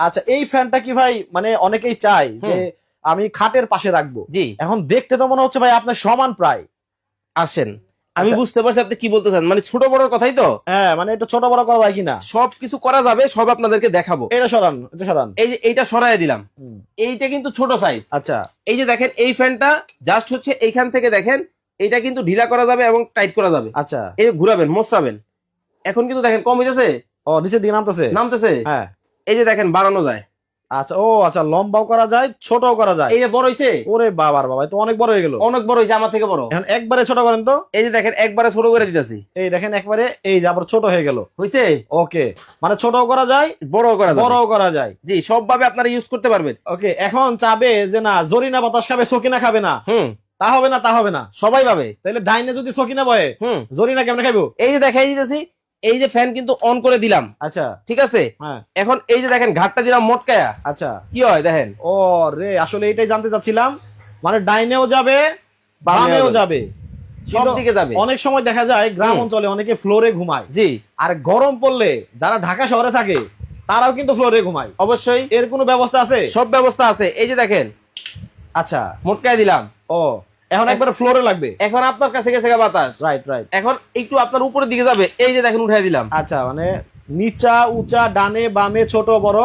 আচ্ছা এই ফ্যানটা কি ভাই মানে অনেকেই চাই যে আমি খাটের পাশে রাখব। জি। এখন দেখতে তো মনে হচ্ছে ভাই আপনার সমান প্রায়। আসেন। আমি আচ্ছা। বুঝতে পারছি আপনি কি বলতে চান। মানে ছোট বড় কথাই তো। হ্যাঁ মানে এটা ছোট বড় করা হয় কিনা? সব কিছু করা যাবে সব আপনাদেরকে দেখাবো। এটা সরান এটা সরান। এই যে এইটা সরাই দিলাম। এইটা কিন্তু ছোট সাইজ আচ্ছা। এই যে দেখেন এই ফ্যানটা জাস্ট হচ্ছে এইখান থেকে দেখেন এইটা কিন্তু ঢিলা করা যাবে এবং টাইট করা যাবে। আচ্ছা। এই ঘুরাবেন মোচড়াবেন এখন কিন্তু দেখেন কম হয়েছে ও নিচের দিকে নামতেছে? নামতেছে? হ্যাঁ। এই যে দেখেন বাড়ানো যায়। আচ্ছা ও আচ্ছা লম্বাও করা যায় ছোটও করা যায়। এই যে বড় হয়েছে ওরে বাবার বাবা তো অনেক বড় হয়ে গেল। অনেক বড় হয়েছে আমার থেকে বড়। এখন একবারে ছোট করেন তো। এই যে দেখেন একবারে ছোট করে দিতেছি। এই দেখেন একবারে এই যে আবার ছোট হয়ে গেল। হয়েছে ওকে মানে ছোটও করা যায় বড় করা যাবে। বড়ও করা যায়। জি সব ভাবে আপনারা ইউজ করতে পারবেন। ওকে এখন চাবে যে না জরিনা বাতাস খাবে সকিনা খাবে না। হুম। তা হবে না তা হবে না। সবাই পাবে তাহলে ডাইনে যদি সকিনা বয়ে হুম। জরিনা কেমনে খাইবো? এই যে দেখাই দিতেছি এই যে ফ্যান কিন্তু অন করে দিলাম। আচ্ছা। ঠিক আছে? হ্যাঁ। এখন এই যে দেখেন ঘাটটা দিলাম মটকায়া। আচ্ছা। কি হয় দেখেন? ও রে আসলে এটাই জানতে চাচ্ছিলাম। মানে ডাইনেও যাবে বামেও যাবে। যাবে। অনেক সময় দেখা যায় গ্রাম অঞ্চলে অনেকে ফ্লোরে ঘুমায়। জি। আর গরম পড়লে যারা ঢাকা শহরে থাকে তারাও কিন্তু ফ্লোরে ঘুমায়। অবশ্যই। এর কোনো ব্যবস্থা আছে? সব ব্যবস্থা আছে। এই যে দেখেন আচ্ছা। মোটকায় দিলাম। ও। এখন একবার ফ্লোরে লাগবে। এখন আপনার কাছে গেছে বাতাস। রাইট রাইট এখন একটু আপনার উপরের দিকে যাবে। এই যে দেখেন উঠাই দিলাম। আচ্ছা মানে নিচা উঁচা ডানে বামে ছোট বড়।